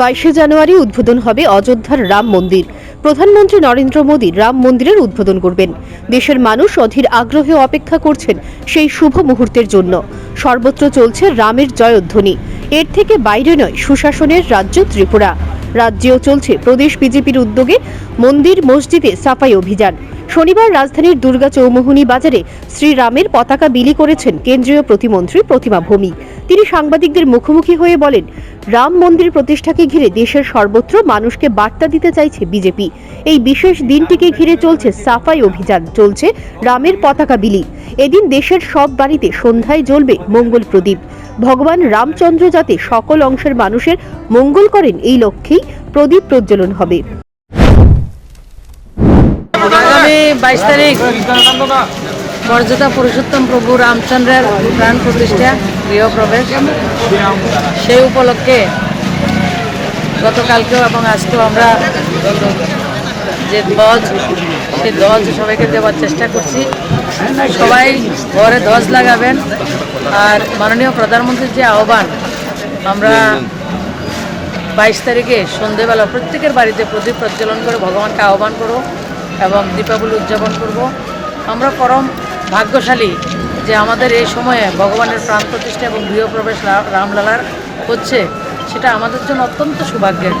বাইশে জানুয়ারি উদ্বোধন হবে অযোধ্যার রাম মন্দির। প্রধানমন্ত্রী নরেন্দ্র মোদী রাম মন্দিরের উদ্বোধন করবেন। দেশের মানুষ অধীর আগ্রহে অপেক্ষা করছেন সেই শুভ মুহূর্তের জন্য। সর্বত্র চলছে রামের জয়ধ্বনি। এর থেকে বাইরে নয়, সুশাসনের রাজ্য ত্রিপুরা। রাজ্যেও চলছে প্রদেশ বিজেপির উদ্যোগে মন্দির মসজিদে সাফাই অভিযান। শনিবার রাজধানীর দুর্গা চৌমুহনী বাজারে শ্রীরামের পতাকা বিলি করেছেন কেন্দ্রীয় প্রতিমন্ত্রী প্রতিমা ভৌমিক তিনি সাংবাদিকদের মুখোমুখি হয়ে বলেন রাম মন্দির প্রতিষ্ঠাকে ঘিরে দেশের সর্বত্র মানুষকে বার্তা দিতে চাইছে বিজেপি। এই বিশেষ দিনটিকে ঘিরে চলছে সাফাই অভিযান, চলছে রামের পতাকা বিলি। এদিন দেশের সব বাড়িতে সন্ধ্যায় জ্বলবে মঙ্গল প্রদীপ। ভগবান রামচন্দ্র যাতে সকল অংশের মানুষের মঙ্গল করেন, এই লক্ষ্যেই প্রদীপ প্রজ্বলন হবে। বাইশ তারিখ মর্যাদা পুরুষোত্তম প্রভু রামচন্দ্রের প্রাণ প্রতিষ্ঠা। গৃহপ্রবেশ সেই উপলক্ষে গতকালকেও এবং আজকেও আমরা যে ধ্বজ, সেই ধ্বজ সবাইকে দেওয়ার চেষ্টা করছি। সবাই ঘরে ধ্বজ লাগাবেন। আর মাননীয় প্রধানমন্ত্রীর যে আহ্বান, আমরা বাইশ তারিখে সন্ধেবেলা প্রত্যেকের বাড়িতে প্রদীপ প্রজ্বলন করে ভগবানকে আহ্বান করব এবং দীপাবলি উদযাপন করব। আমরা পরম ভাগ্যশালী যে আমাদের এই সময়ে ভগবানের প্রাণ প্রতিষ্ঠা এবং গৃহপ্রবেশ রামলালার হচ্ছে, সেটা আমাদের জন্য অত্যন্ত সৌভাগ্যের।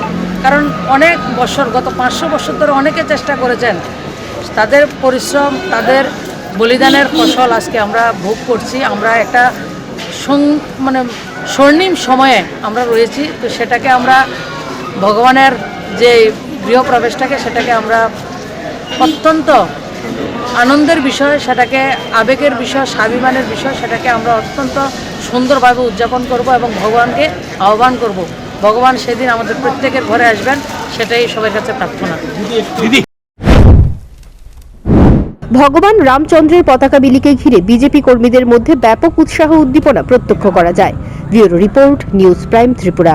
কারণ অনেক বছর, গত পাঁচশো বছর ধরে অনেকে চেষ্টা করেছেন, তাদের পরিশ্রম, তাদের বলিদানের ফসল আজকে আমরা ভোগ করছি। আমরা একটা মানে স্বর্ণিম সময়ে আমরা রয়েছি, তো সেটাকে আমরা ভগবানের যে গৃহপ্রবেশটাকে, সেটাকে আমরা অত্যন্ত আনন্দের বিষয় সেটাকে আবেগের বিষয় স্বাভিমানের বিষয় সেটাকে আমরা অত্যন্ত সুন্দরভাবে উদযাপন করব এবং ভগবানকে আহ্বান করব। ভগবান সেদিন আমাদের প্রত্যেকের ঘরে আসবেন সেটাই সবার কাছে প্রার্থনা। ভগবান রামচন্দ্রের পতাকা বিলিকে ঘিরে বিজেপি কর্মীদের মধ্যে ব্যাপক উৎসাহ উদ্দীপনা প্রত্যক্ষ করা যায়। Bureau report news prime Tripura.